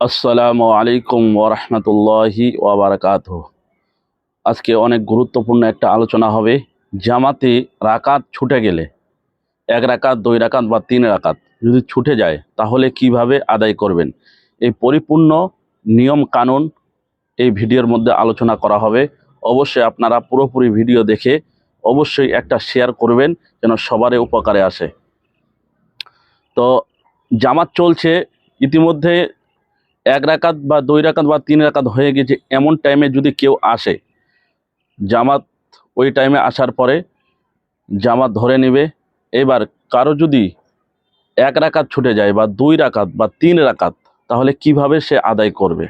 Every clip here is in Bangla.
আসসালামু আলাইকুম ওরহমতুল্লাহি ওবরাকাত আজকে অনেক গুরুত্বপূর্ণ একটা আলোচনা হবে, জামাতে রাকাত ছুটে গেলে, এক রাকাত, দুই রাকাত বা তিন রাকাত যদি ছুটে যায়, তাহলে কীভাবে আদায় করবেন? এই পরিপূর্ণ নিয়ম কানুন এই ভিডিওর মধ্যে আলোচনা করা হবে। অবশ্যই আপনারা পুরোপুরি ভিডিও দেখে অবশ্যই একটা শেয়ার করবেন যেন সবারই উপকারে আসে। তো জামাত চলছে, ইতিমধ্যে এক রাকাত বা দুই রাকাত বা তিন রাকাত হয়ে গেছে, এমন টাইমে যদি কেউ আসে, জামাত ওই টাইমে আসার পরে জামাত ধরে নেবে। এবার কারও যদি এক রাকাত ছুটে যায় বা দুই রাকাত বা তিন রাকাত, তাহলে কীভাবে সে আদায় করবে?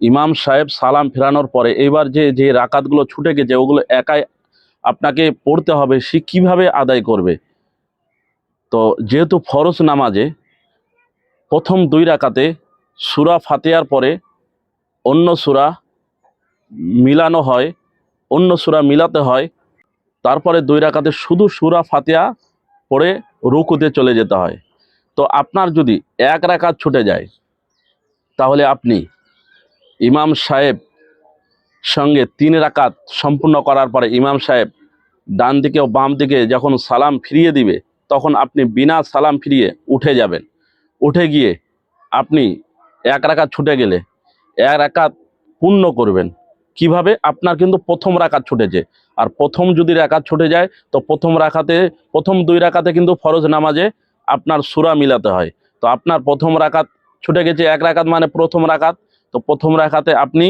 ইমাম সাহেব সালাম ফেরানোর পরে এবার যে যে রাকাতগুলো ছুটে গেছে, ওগুলো একাই আপনাকে পড়তে হবে, সে কীভাবে আদায় করবে? তো যেহেতু ফরজ নামাজে প্রথম দুই রাকাতে সুরা ফাতেহার পরে অন্য সুরা মিলানো হয়, অন্য সুরা মিলাতে হয়। তারপরে দুই রাকাতে শুধু সুরা ফাতেহা পড়ে রুকুতে চলে যেতে হয়। তো আপনার যদি এক রাকাত ছুটে যায়, তাহলে আপনি ইমাম সাহেব সঙ্গে তিন রাকাত সম্পূর্ণ করার পরে ইমাম সাহেব ডান দিকে ও বাম দিকে যখন সালাম ফিরিয়ে দিবে, তখন আপনি বিনা সালাম ফিরিয়ে উঠে যাবেন। উঠে গিয়ে আপনি এক রাকাত ছুটে গেলে, এক রাকাত পূর্ণ করবেন। কীভাবে? আপনার কিন্তু প্রথম রাকাত ছুটেছে। আর প্রথম যদি রাকাত ছুটে যায়, তো প্রথম রাখাতে প্রথম দুই রাকাতে কিন্তু ফরজ নামাজে আপনার সুরা মিলাতে হয়। তো আপনার প্রথম রাকাত ছুটে গেছে এক রাকাত মানে প্রথম রাকাত। তো প্রথম রাখাতে আপনি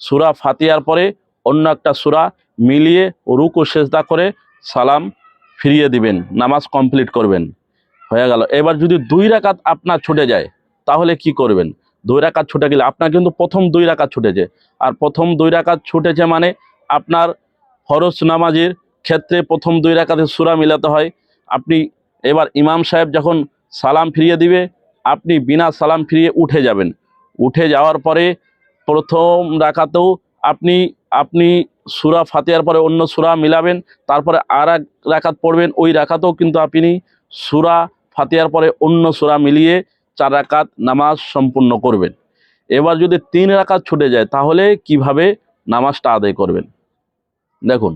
সুরা ফাতিয়ার পরে অন্য একটা সুরা মিলিয়ে রুক রুকু, সেজদা করে সালাম ফিরিয়ে দিবেন, নামাজ কমপ্লিট করবেন। হয়ে গেল। এবার যদি দুই রাকাত আপনার ছুটে যায়, তাহলে কি করবেন? দুই রাকাত ছুটে গেলে আপনার কিন্তু প্রথম দুই রাকাত ছুটেছে। আর প্রথম দুই রাকাত ছুটেছে মানে আপনার ফরজ নামাজের ক্ষেত্রে প্রথম দুই রাকাতে সুরা মিলাতে হয়। আপনি এবার ইমাম সাহেব যখন সালাম ফিরিয়ে দিবে, আপনি বিনা সালাম ফিরিয়ে উঠে যাবেন। উঠে যাওয়ার পরে প্রথম রাকাতেও আপনি আপনি সুরা ফাতিয়ার পরে অন্য সুরা মিলাবেন, তারপরে আর এক রাকাত পড়বেন, ওই রাকাতেও কিন্তু আপনি সুরা ফাতিয়ার পরে অন্য সুরা মিলিয়ে চার রাকাত নামাজ সম্পূর্ণ করবেন। এবার যদি তিন রাকাত ছুটে যায়, তাহলে কীভাবে নামাজটা আদায় করবেন? দেখুন,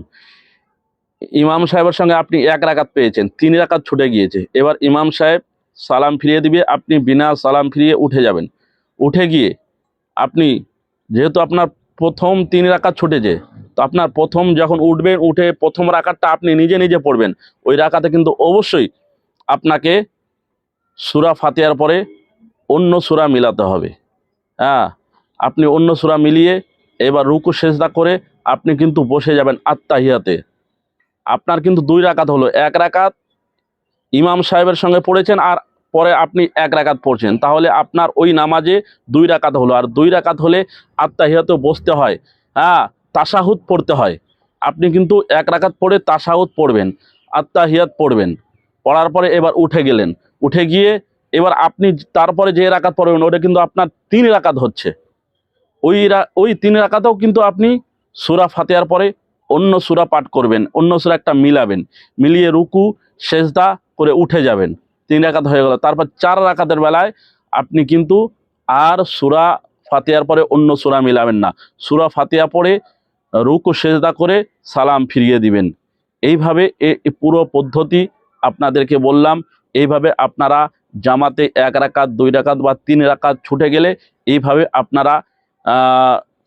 ইমাম সাহেবের সঙ্গে আপনি এক রাকাত পেয়েছেন, তিন রাকাত ছুটে গিয়েছে। এবার ইমাম সাহেব সালাম ফিরিয়ে দিবে, আপনি বিনা সালাম ফিরিয়ে উঠে যাবেন। উঠে গিয়ে আপনি, যেহেতু আপনার প্রথম তিন রাকাত ছুটেছে, তো আপনার প্রথম যখন উঠবেন, উঠে প্রথম রাকাতটা আপনি নিজে নিজে পড়বেন, ওই রাকাতে কিন্তু অবশ্যই আপনাকে সুরা ফাতিয়ার পরে অন্য সুরা মিলাতে হবে। হ্যাঁ আপনি অন্য সুরা মিলিয়ে এবার রুকু সেজদা করে আপনি কিন্তু বসে যাবেন আত্মাহিয়াতে। আপনার কিন্তু দুই রাকাত হলো, এক রাকাত ইমাম সাহেবের সঙ্গে পড়েছেন আর পরে আপনি এক রাকাত পড়ছেন। তাহলে আপনার ওই নামাজে দুই রাকাত হলো, আর দুই রাকাত হলে আত্মাহিয়াতে বসতে হয়। হ্যাঁ তাসাহুদ পড়তে হয়। আপনি কিন্তু এক রাকাত পড়ে তাসাহুদ পড়বেন, আত্মাহিয়াত পড়বেন। পড়ার পরে এবার উঠে গেলেন। উঠে গিয়ে এবার আপনি তারপরে যে রাকাত পড়বেন, ওটা কিন্তু আপনার তিন রাকাত হচ্ছে। ওই ওই তিন রাকাতেও কিন্তু আপনি সুরা ফাতেহার পরে অন্য সুরা পাঠ করবেন, অন্য সুরা একটা মিলাবেন, মিলিয়ে রুকু, সেজদা করে উঠে যাবেন। তিন রাকাত হয়ে গেল। তারপর চার রাকাতের বেলায় আপনি কিন্তু আর সুরা ফাতিহার পরে অন্য সুরা মিলাবেন না। সুরা ফাতেয়া পরে রুকু, সেজদা করে সালাম ফিরিয়ে দিবেন। এইভাবে এ পুরো পদ্ধতি আপনাদেরকে বললাম। এইভাবে আপনারা জামাতে এক রাকাত, দুই রাকাত বা তিন রাকাত ছুটে গেলে এইভাবে আপনারা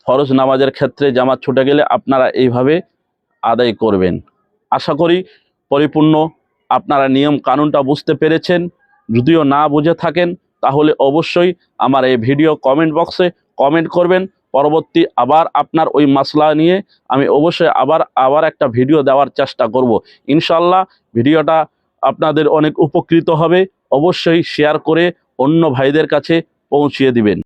ফরজ নামাজের ক্ষেত্রে জামাত ছুটে গেলে আপনারা এইভাবে আদায় করবেন। আশা করি পরিপূর্ণ আপনারা নিয়ম কানুনটা বুঝতে পেরেছেন। যদিও না বুঝে থাকেন, তাহলে অবশ্যই আমার এই ভিডিও কমেন্ট বক্সে কমেন্ট করবেন। পরবর্তী আবার আপনার ওই মাসলা নিয়ে আমি অবশ্যই আবার আবার একটা ভিডিও দেওয়ার চেষ্টা করব। ইনশাল্লাহ ভিডিওটা আপনাদের অনেক উপকৃত হবে। অবশ্যই শেয়ার করে অন্য ভাইদের কাছে পৌঁছিয়ে দিবেন।